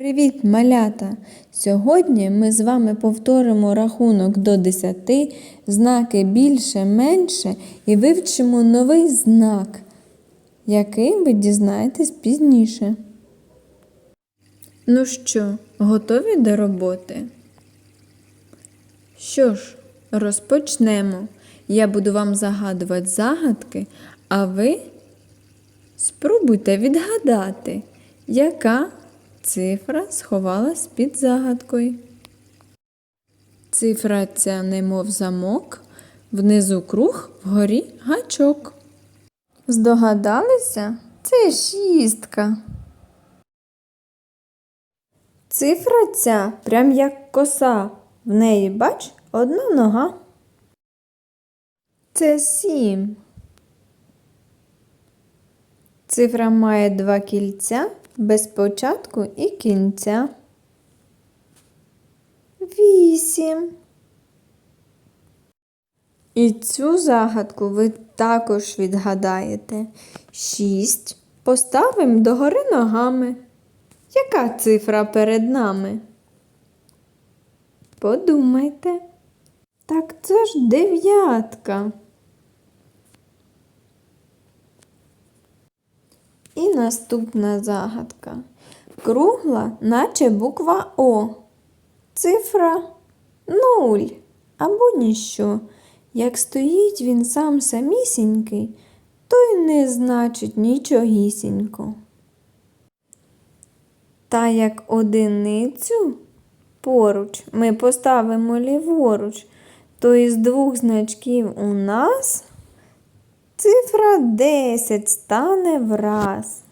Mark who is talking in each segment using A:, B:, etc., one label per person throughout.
A: Привіт, малята! Сьогодні ми з вами повторимо рахунок до 10, знаки більше, менше і вивчимо новий знак, який ви дізнаєтесь пізніше. Ну що, готові до роботи? Що ж, розпочнемо. Я буду вам загадувати загадки, а ви спробуйте відгадати, яка цифра сховалась під загадкою. Цифра ця немов замок, внизу круг, вгорі гачок. Здогадалися? Це шістка. Цифра ця прям як коса. В неї, бач, одна нога. Це сім. Цифра має два кільця без початку і кінця. Вісім. І цю загадку ви також відгадаєте. Шість. Поставимо догори ногами. Яка цифра перед нами? Подумайте. Так це ж дев'ятка. Наступна загадка. Кругла, наче буква О. Цифра нуль або ніщо. Як стоїть він сам самісінький, то й не значить нічогісінько. Та як одиницю поруч ми поставимо ліворуч, то із двох значків у нас цифра 10 стане враз.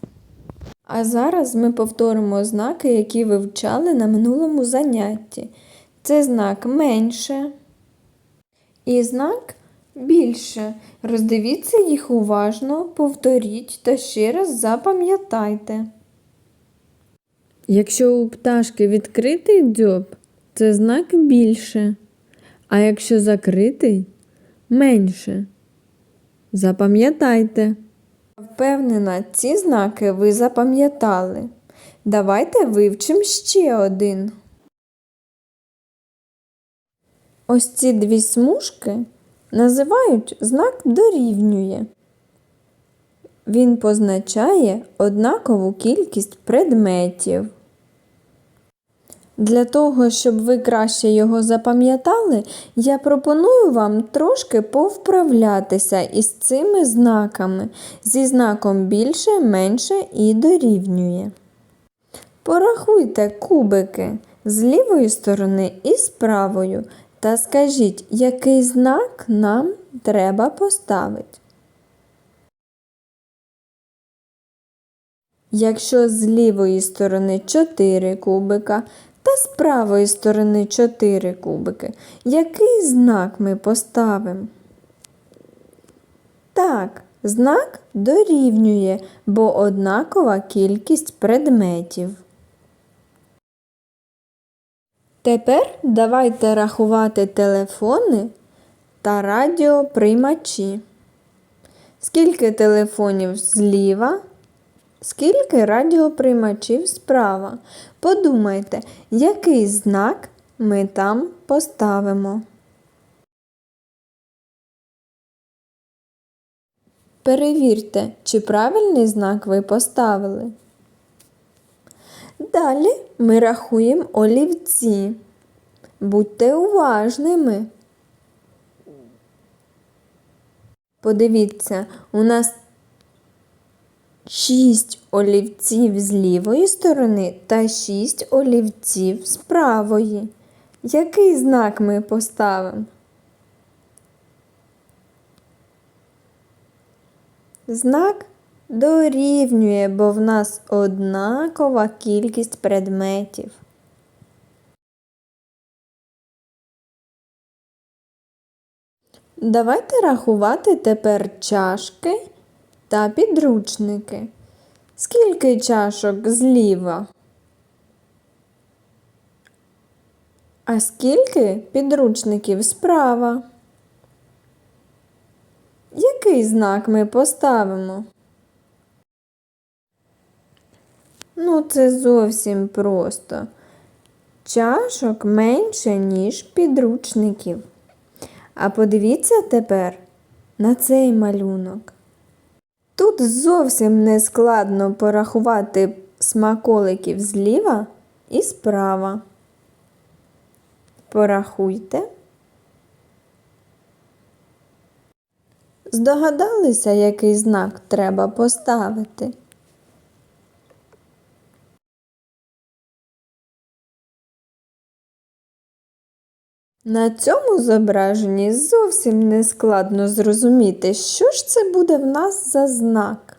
A: А зараз ми повторимо знаки, які ви вчали на минулому занятті. Це знак менше і знак більше. Роздивіться їх уважно, повторіть та ще раз запам'ятайте. Якщо у пташки відкритий дзьоб, це знак більше, а якщо закритий менше. Запам'ятайте. Впевнена, ці знаки ви запам'ятали. Давайте вивчимо ще один. Ось ці дві смужки називають знак дорівнює. Він позначає однакову кількість предметів. Для того, щоб ви краще його запам'ятали, я пропоную вам трошки повправлятися із цими знаками, зі знаком більше, менше і дорівнює. Порахуйте кубики з лівої сторони і з правою та скажіть, який знак нам треба поставити. Якщо з лівої сторони 4 кубика з правої сторони 4 кубики, який знак ми поставимо? Так, знак дорівнює, бо однакова кількість предметів. Тепер давайте рахувати телефони та радіоприймачі. Скільки телефонів зліва? Скільки радіоприймачів справа? Подумайте, який знак ми там поставимо. Перевірте, чи правильний знак ви поставили. Далі ми рахуємо олівці. Будьте уважними. Подивіться, у нас 6 олівців з лівої сторони та 6 олівців з правої. Який знак ми поставимо? Знак дорівнює, бо в нас однакова кількість предметів. Давайте рахувати тепер чашки та підручники. Скільки чашок зліва? А скільки підручників справа? Який знак ми поставимо? Ну, це зовсім просто. Чашок менше, ніж підручників. А подивіться тепер на цей малюнок. Тут зовсім не складно порахувати смаколиків зліва і справа. Порахуйте. Здогадалися, який знак треба поставити? На цьому зображенні зовсім не складно зрозуміти, що ж це буде в нас за знак.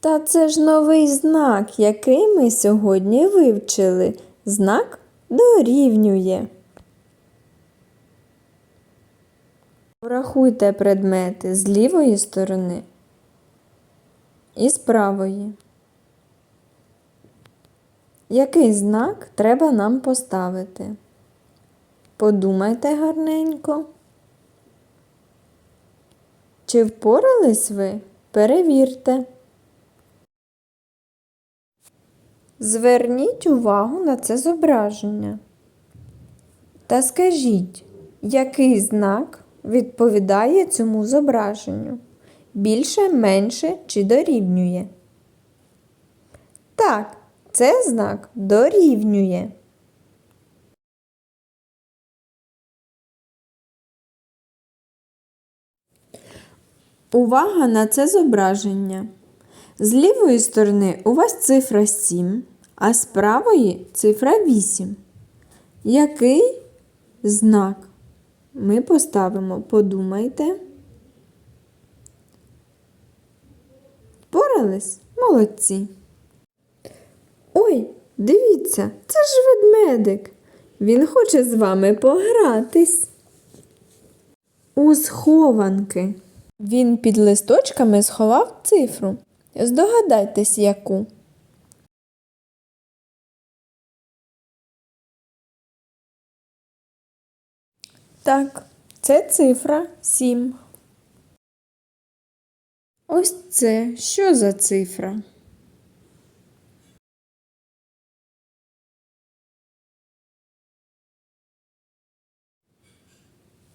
A: Та це ж новий знак, який ми сьогодні вивчили. Знак дорівнює. Порахуйте предмети з лівої сторони і з правої. Який знак треба нам поставити? Подумайте гарненько. Чи впорались ви? Перевірте. Зверніть увагу на це зображення. Та скажіть, який знак відповідає цьому зображенню? Більше, менше чи дорівнює? Так, це знак дорівнює. Увага на це зображення. З лівої сторони у вас цифра 7, а з правої цифра 8. Який знак ми поставимо? Подумайте. Впорались? Молодці. Ой, дивіться, це ж ведмедик. Він хоче з вами погратись. У схованки. Він під листочками сховав цифру. Здогадайтесь, яку. Так, це цифра 7. Ось це що за цифра?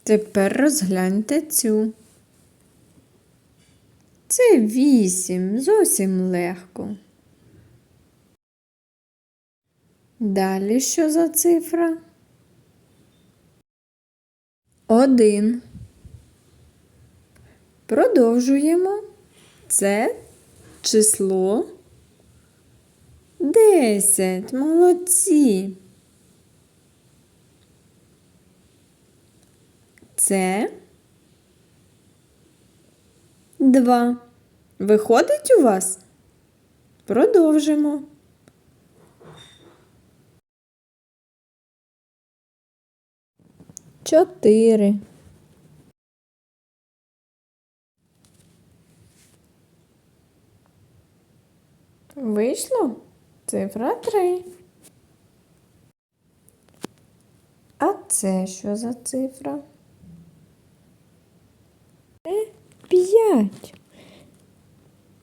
A: Тепер розгляньте цю. Це вісім, зовсім легко. Далі що за цифра? Один. Продовжуємо. Це число десять. Молодці. Це два. Виходить у вас? Продовжимо. Чотири. Вийшло цифра три. А це що за цифра? 5.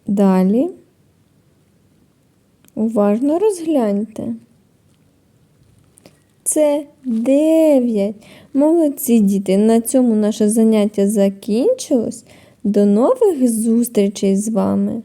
A: Далі уважно розгляньте. Це 9. Молодці діти! На цьому наше заняття закінчилось. До нових зустрічей з вами!